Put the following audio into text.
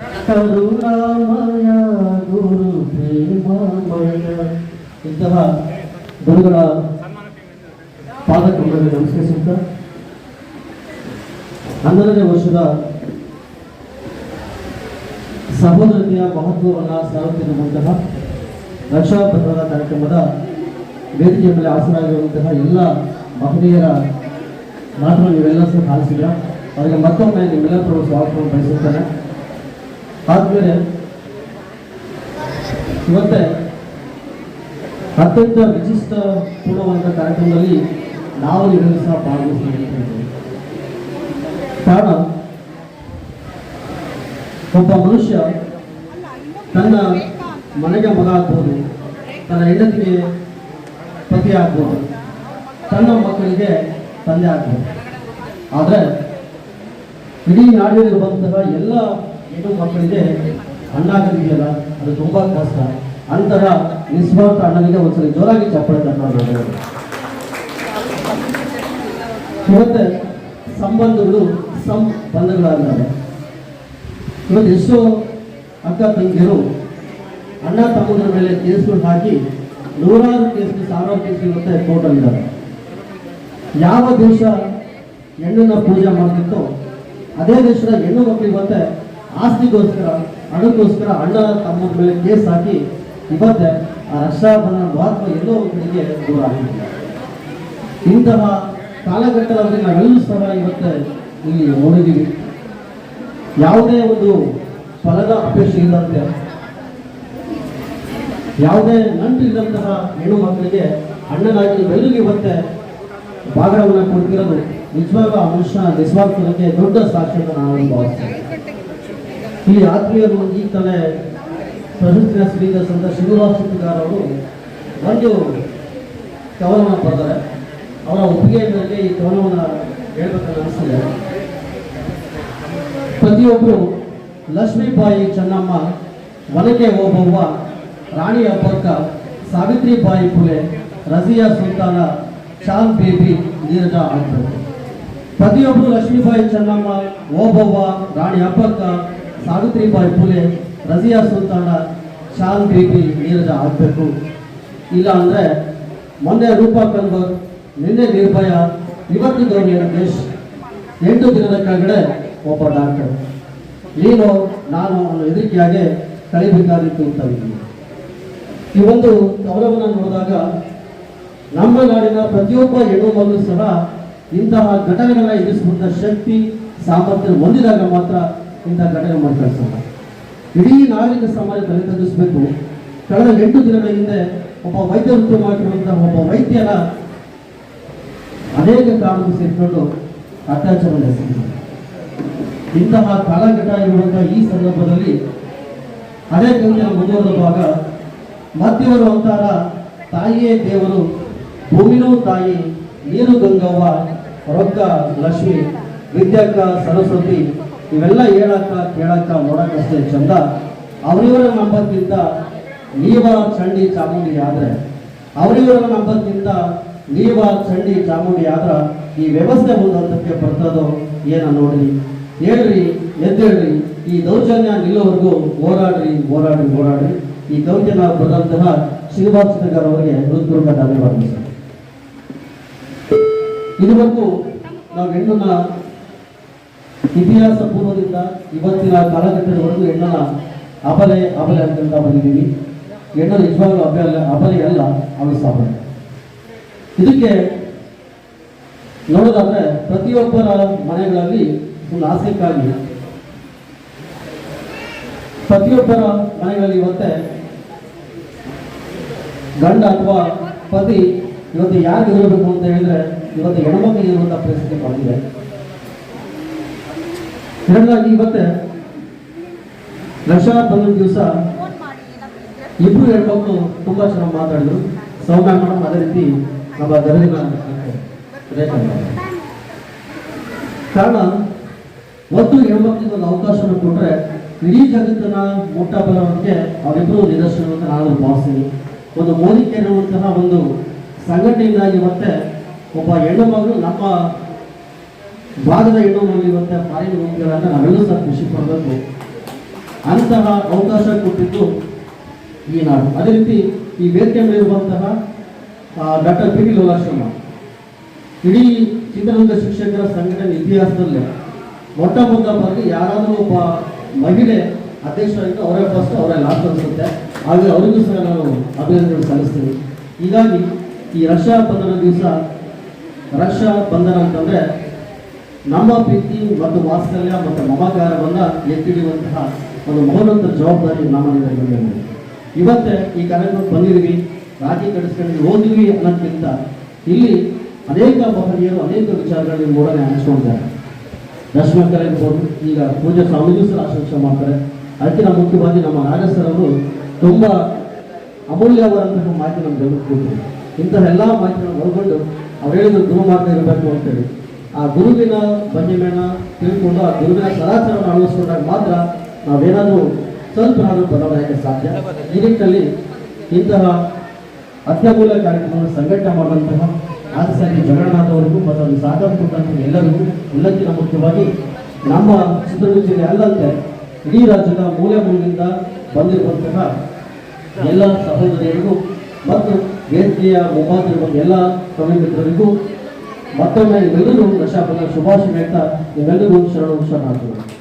ಕರುಣಾಮಯ ಗುರು ಪ್ರೇಮಮಯ ಇಂತಹ ಗುರುಗಳ ಪಾದಕಗಳಿಗೆ ನಮಸ್ಕರಿಸುತ್ತ ಹನ್ನೆರಡನೇ ವರ್ಷದ ಸಹೋದರತೆಯ ಮಹತ್ವವನ್ನು ಸಾರುತ್ತಿರುವಂತಹ ರಕ್ಷಾಬಂಧನ ಕಾರ್ಯಕ್ರಮದ ವೇದಿಕೆಯ ಮೇಲೆ ಹಾಸನಾಗಿರುವಂತಹ ಎಲ್ಲ ಮಹನೀಯರ ಮಾತನ್ನು ನೀವೆಲ್ಲ ಸಹ ಆಲಿಸಿದ್ರ, ಅವರಿಗೆ ಮತ್ತೊಮ್ಮೆ ನಿಮ್ಮೆಲ್ಲರೂ ಸ್ವಾಗತವನ್ನು ಬಯಸುತ್ತೇನೆ ಆದ್ಮೇಲೆ ಇವತ್ತೆ ಅತ್ಯಂತ ವಿಶಿಷ್ಟ ಪೂರ್ಣವಾದ ಕಾರ್ಯಕ್ರಮದಲ್ಲಿ ನಾವು ಇದನ್ನು ಸಹ ಭಾಗವಹಿಸಿದ್ದೇವೆ ಕಾರಣ, ಒಬ್ಬ ಮನುಷ್ಯ ತನ್ನ ಮನೆಗೆ ಮಗ ಆಗ್ಬೋದು ತನ್ನ ಹೆಂಡತಿಗೆ ಪತಿ ಆಗ್ಬೋದು, ತನ್ನ ಮಕ್ಕಳಿಗೆ ತಂದೆ ಆಗ್ಬೋದು. ಆದರೆ, ಇಡೀ ನಾಡಿನಲ್ಲಿರುವಂತಹ ಎಲ್ಲ ಹೆಣ್ಣು ಮಕ್ಕಳಿಗೆ ಅಣ್ಣಾಗಿದೆಯಲ್ಲ ಅದು ತುಂಬಾ ಕಷ್ಟ. ಅಂತರ ನಿಸ್ವಾರ್ಥ ಅಣ್ಣನಿಗೆ ಒಂದ್ಸಲ ಜೋರಾಗಿ ಚಪ್ಪಳೆ ತಗೊಂಡು ಇವತ್ತೆ ಸಂಬಂಧಗಳು ಸಂಬಂಧಗಳಾಗಿದ್ದಾವೆ ಇವತ್ತು ಎಷ್ಟೋ ಅಕ್ಕ ತಂಗಿಯರು ಅಣ್ಣ ತಮ್ಮಂದ್ರ ಮೇಲೆ ಕೇಸ್ಗಳು ಹಾಕಿ ನೂರಾರು ಕೇಸ್ಗಳು ಸಾವಿರಾರು ಕೇಸ್ಗಳು ಇವತ್ತೆ ಕೋರ್ಟಲ್ಲಿದ್ದಾರೆ ಯಾವ ದೇಶ ಹೆಣ್ಣನ್ನ ಪೂಜೆ ಮಾಡ್ತಿತ್ತೋ, ಅದೇ ದೇಶದ ಹೆಣ್ಣು ಮಕ್ಕಳು ಇವತ್ತೆ ಆಸ್ತಿಗೋಸ್ಕರ, ಹಣಕ್ಕೋಸ್ಕರ ಅಣ್ಣ ತಮ್ಮನ ಮೇಲೆ ಕೇಸ್ ಹಾಕಿ ಇವತ್ತೆ ಆ ರಕ್ಷಾಬಂಧನ ಮಹತ್ವ ಎಲ್ಲೋ ಕಡೆಗೆ ದೂರ ಆಗಿದೆ ಇಂತಹ ಕಾಲಘಟ್ಟದಲ್ಲಿ ನಾವೆಲ್ಲೂ ಸಹ ಇವತ್ತೆ ಇಲ್ಲಿ ನೋಡಿದ್ದೀವಿ. ಯಾವುದೇ ಒಂದು ಫಲದ ಅಪೇಕ್ಷೆ ಇಲ್ಲದಂತೆ ಯಾವುದೇ ನಂಟು ಇಲ್ಲಂತಹ ಹೆಣ್ಣು ಮಕ್ಕಳಿಗೆ ಅಣ್ಣನಾಗಿ ನೀವೆಲ್ಲರಿಗೂ ಇವತ್ತೆ ಭಾಗವನ್ನು ಕೊಡ್ತಿರೋದು ನಿಜವಾಗ ಆ ಮನುಷ್ಯ ನಿಸ್ವಾರ್ಥಕ್ಕೆ ದೊಡ್ಡ ಸಾಕ್ಷಿ ಅಂತ ನಾನು ಭಾವಿಸ್ತೇನೆ. ಇಲ್ಲಿ ಆತ್ಮೀಯರು ಈ ತಾನೇ ಪ್ರಶಸ್ತಿನ ಶ್ರೀದ ಸಂತ ಶಿವರಾಜ್ ಶೆಟ್ಟಿಗಾರ್ ಅವರು ಒಂದು ಕವನವನ್ನು ಬರ್ತಾರೆ ಅವರ ಒಪ್ಪಿಗೆ ಈ ಕವನವನ್ನು ಹೇಳ್ಬೇಕಂತ ಅನಿಸ್ತದೆ. ಪ್ರತಿಯೊಬ್ಬರು ಲಕ್ಷ್ಮೀಬಾಯಿ ಚೆನ್ನಮ್ಮ ಮನೆಗೆ ಓಬವ್ವ, ರಾಣಿ ಅಬ್ಬಕ್ಕ ಸಾವಿತ್ರಿಬಾಯಿ ಪುಲೆ, ರಜಿಯಾ ಸುಲ್ತಾನ ಚಾನ್ ಬೇಬಿ, ನೀರಜ ಆಗ್ತದೆ ಪ್ರತಿಯೊಬ್ಬರು ಲಕ್ಷ್ಮೀಬಾಯಿ ಚೆನ್ನಮ್ಮ, ಓಬವ್ವ, ರಾಣಿ ಅಬ್ಬಕ್ಕ ಸಾವಿತ್ರಿಬಾಯಿ ಪುಲೆ, ರಜಿಯಾ ಸುಲ್ತಾನ ಶಾನ್ ಬೇಬಿ ನೀರಜ ಆಗಬೇಕು ಇಲ್ಲ ಅಂದ್ರೆ ಮೊನ್ನೆ ರೂಪಾ ಕನ್ವರ್, ನಿನ್ನೆ ನಿರ್ಭಯ, ಇವತ್ತು ಗೌರಿ ರಮೇಶ್, ಎಂಟು ದಿನದ ಕೆಳಗಡೆ ಒಬ್ಬ ಡಾಕ್ಟರ್ ನೀನು, ನಾನು ಅವನ ಹೆದರಿಕೆಯಾಗೆ ಕಳಿಬೇಕಾದಿತ್ತು ಅಂತ ಇದ್ದೀನಿ. ಈ ಒಂದು ಗೌರವನ ನೋಡಿದಾಗ ನಮ್ಮ ನಾಡಿನ ಪ್ರತಿಯೊಬ್ಬ ಹೆಣ್ಣು ಮಗು ಸಹ ಇಂತಹ ಘಟನೆಗಳನ್ನ ಎದುರಿಸುವಂತ ಶಕ್ತಿ, ಸಾಮರ್ಥ್ಯ ಹೊಂದಿದಾಗ ಮಾತ್ರ ಇಂತಹ ಘಟನೆ ಮಾಡ್ಕಳಿಸಲ್ಲ ಇಡೀ ನಾಗರಿಕ ಸಮಾಜ ತಲೆ ತಗ್ಗಿಸಬೇಕು ಕಳೆದ ಎಂಟು ದಿನಗಳ ಹಿಂದೆ ಒಬ್ಬ ವೈದ್ಯ ವೃತ್ತಿ ಮಾಡಿರುವಂತಹ ಒಬ್ಬ ವೈದ್ಯನ ಅನೇಕ ಕಾರಣಗಳು ಸೇರಿಕೊಂಡು ಅತ್ಯಾಚಾರ ನಡೆಸಿದ್ದಾರೆ. ಇಂತಹ ಕಾಲಘಟ್ಟ ಇರುವಂತಹ ಈ ಸಂದರ್ಭದಲ್ಲಿ ಅದೇ ಕಂಡ ಮುಂದುವರೆದ ಭಾಗ ಮಧ್ಯವರು ಅಂತಾರ, ತಾಯಿಯೇ ದೇವರು, ಭೂಮಿನೂ ತಾಯಿ, ನೀರು ಗಂಗವ್ವ, ರೊಕ್ಕ, ಲಕ್ಷ್ಮಿ ವಿದ್ಯಾಕ ಸರಸ್ವತಿ ಇವೆಲ್ಲ ಹೇಳಕ್ಕ, ಕೇಳಕ್ಕ ನೋಡಕ್ಕಷ್ಟೇ ಚಂದ. ಅವರಿವರ ನಂಬಕ್ಕಿಂತ ನೀವ ಚಂಡಿ ಚಾಮುಂಡಿ ಆದ್ರೆ, ಅವರಿವರ ನಂಬಕ್ಕಿಂತ ನೀವ ಚಂಡಿ ಚಾಮುಂಡಿ ಆದ್ರ ಈ ವ್ಯವಸ್ಥೆ ಒಂದು ಬರ್ತದೋ ಏನ ನೋಡ್ರಿ. ಹೇಳ್ರಿ, ಎದ್ದೇಳ್ರಿ, ಈ ದೌರ್ಜನ್ಯ ನಿಲ್ಲೋವರೆಗೂ ಹೋರಾಡ್ರಿ ಹೋರಾಡ್ರಿ ಹೋರಾಡ್ರಿ. ಈ ದೌರ್ಜನ್ಯ ಬರೆದಂತಹ ಶ್ರೀನಿವಾಸ ನಗರ್ ಅವರಿಗೆ ಹೃತ್ಪೂರ್ವಕ ಧನ್ಯವಾದ ಇದುವರೆಗೂ ನಾವು ಹೆಣ್ಣನ್ನ ಇತಿಹಾಸ ಪೂರ್ವದಿಂದ ಇವತ್ತಿನ ಕಾಲಘಟ್ಟದವರೆಗೂ ಹೆಣ್ಣನ ಅಬಲೆ ಅಬಲೆ ಅಂತ ಬಂದಿದ್ದೀವಿ ಹೆಣ್ಣು ನಿಜವಾಗ್ಲೂ ಅಬಲೆ ಅಬಲೆ ಅಲ್ಲ ಅವಳು ಸಾಬಲೆ ಇದಕ್ಕೆ ನೋಡೋದಾದ್ರೆ ಪ್ರತಿಯೊಬ್ಬರ ಮನೆಗಳಲ್ಲಿ ಒಂದು ಆಸೆಕ್ಕಾಗಿ ಪ್ರತಿಯೊಬ್ಬರ ಮನೆಗಳಲ್ಲಿ ಇವತ್ತೆ ಗಂಡ ಅಥವಾ ಪತಿ ಇವತ್ತು ಯಾರಿಗೆ ಇರಬೇಕು ಅಂತ ಹೇಳಿದ್ರೆ ಇವತ್ತು ಹೆಣ್ಮಕ್ಳಿಗೆ ಇರುವಂತಹ ಪರಿಸ್ಥಿತಿ ಬಂದಿದೆ. ಎರಡನೇದಾಗಿ ಇವತ್ತೆ ರಕ್ಷಣಾ ಬಂಧನ ದಿವಸ ಇಬ್ರು ಹೆಣ್ಮಕ್ಳು ತುಂಬಾ ಚೆನ್ನಾಗಿ ಮಾತಾಡಿದ್ರು ಸೌಮ್ಯ ಮೇಡಮ್ ಅದೇ ರೀತಿ ನಮ್ಮ ಮೇಡಮ್. ಕಾರಣ ಒಂದು ಹೆಣ್ಮಕ್ಳಿಗೆ ಒಂದು ಅವಕಾಶವನ್ನು ಕೊಟ್ರೆ ಇಡೀ ಜಗತ್ತನ್ನ ಮುಟ್ಟ ಬರೋದಕ್ಕೆ ಅವರಿಬ್ಬರು ನಿದರ್ಶನ ಅಂತ ನಾನು ಭಾವಿಸ್ತೀನಿ ಒಂದು ಮೋದಿ ಅನ್ನುವಂತಹ ಒಂದು ಸಂಘಟನೆಯಿಂದಾಗಿ ಮತ್ತೆ ಒಬ್ಬ ಹೆಣ್ಣು ಮಗಳು ನಮ್ಮ ಮಗಳು ಇವತ್ತೆ ಫಾರಿನ್ ಹೋಗ್ತೀರ ಅಂತ ಸಹ ಖುಷಿ ಪಡಬೇಕು. ಅಂತಹ ಅವಕಾಶ ಕೊಟ್ಟಿದ್ದು ಈ ನಾಡು. ಅದೇ ರೀತಿ ಈ ವೇದಿಕೆ ಮೇಲಿರುವಂತಹ ಡಾಕ್ಟರ್ ಪಿ ಟಿ ಲೋಲಾಶ್ರಮ. ಇಡೀ ಚಿತ್ರರಂಗ ಶಿಕ್ಷಕರ ಸಂಘಟನೆ ಇತಿಹಾಸದಲ್ಲೇ ಮೊಟ್ಟ ಮೊದಲ ಬಾರಿಗೆ ಯಾರಾದರೂ ಒಬ್ಬ ಮಹಿಳೆ ಅಧ್ಯಕ್ಷರಾಗಿದ್ದು ಅವರೇ ಫಸ್ಟ್ ಅವರೇ ಲಾಸ್ಟ್ ಅನಿಸುತ್ತೆ. ಹಾಗೆ ಅವರಿಗೂ ಸಹ ನಾನು ಅಭಿನಂದನೆ ಸಲ್ಲಿಸ್ತೀವಿ. ಹೀಗಾಗಿ ಈ ರಕ್ಷಾ ಬಂಧನ ದಿವಸ, ರಕ್ಷಾ ಬಂಧನ ಅಂತಂದ್ರೆ ನಮ್ಮ ಪ್ರೀತಿ ಮತ್ತು ವಾತ್ಸಲ್ಯ ಮತ್ತು ಮಮಕಾರವನ್ನ ಎತ್ತಿಡುವಂತಹ ಒಂದು ಮಹೋನ್ನತ ಜವಾಬ್ದಾರಿ ನಮ್ಮ ಮೇಲೆ. ಇವತ್ತೇ ಈ ಕಾರ್ಯಕ್ರಮಕ್ಕೆ ಬಂದಿದ್ವಿ ರಾಜಿ ಕಟ್ಟಿಸ್ಕೊಂಡು ಹೋದ್ವಿ ಅನ್ನೋದಕ್ಕಿಂತ ಇಲ್ಲಿ ಅನೇಕ ಮಹನೀಯರು, ಅನೇಕ ವಿಚಾರಗಳಲ್ಲಿ ಮೂಡನೆ ಹಂಚ್ಕೊಂಡಿದ್ದಾರೆ ದರ್ಶನ ಇರ್ಬೋದು, ಈಗ ಪೂಜೆ ಸ್ವಾಮೀಜಿ ಸಹ ಆಶಂಸೆ ಮಾಡ್ತಾರೆ. ಅದಕ್ಕಿಂತ ಮುಖ್ಯವಾಗಿ ನಮ್ಮ ನಾಗೇಶ್ವರ ಅವರು ತುಂಬ ಅಮೂಲ್ಯವಾದಂತಹ ಮಾಹಿತಿ ನಮ್ಗೆ ಕೊಟ್ಟರು ಇಂತಹ ಎಲ್ಲ ಮಾಹಿತಿಗಳನ್ನು ಒಳಗೊಂಡು ಅವ್ರು ಹೇಳಿದ್ರು ಮಾಡ್ತಾ ಇರಬೇಕು ಅಂತೇಳಿ. ಆ ಗುರುವಿನ ಬಂಜಿಮೆನ ತಿಳ್ಕೊಂಡು ಆ ಗುರುವಿನ ಸದಾಚಾರವನ್ನು ಅಳವಡಿಸಿಕೊಂಡಾಗ ಮಾತ್ರ ನಾವೇನಾದರೂ ಸ್ವಲ್ಪ ನಾನು ಬದಲಾಯಕ್ಕೆ ಸಾಧ್ಯ? ಈ ನಿಟ್ಟಿನಲ್ಲಿ ಇಂತಹ ಅತ್ಯಮೂಲ ಕಾರ್ಯಕ್ರಮವನ್ನು ಸಂಘಟನೆ ಮಾಡುವಂತಹ ಆಸಕ್ತಿ ಜಗನ್ನಾಥ್ ಮತ್ತು ಅದು ಕೊಟ್ಟಂತಹ ಎಲ್ಲರಿಗೂ ಎಲ್ಲಕ್ಕಿಂತ ಮುಖ್ಯವಾಗಿ ನಮ್ಮ ಚಿತ್ರದುರ್ಗ ಜಿಲ್ಲೆ ಅಲ್ಲಂತೆ ಇಡೀ ರಾಜ್ಯದ ಮೂಲೆ ಮೂಲದಿಂದ ಬಂದಿರುವಂತಹ ಎಲ್ಲ ಸಹೋದರಿಯರಿಗೂ ಮತ್ತು ವೇದಿಕೆಯ ಮುಂಬಾಗಿರುವ ಎಲ್ಲ ಕವಿ ಮತ್ತೊಮ್ಮೆ ಎಲ್ಲರೂ ರಕ್ಷಾಬಂಧನ ಶುಭಾಶಯ ಹೇಳ್ತಾ ಶರಣ ಶರಣಾರ್ಥಿಗಳು.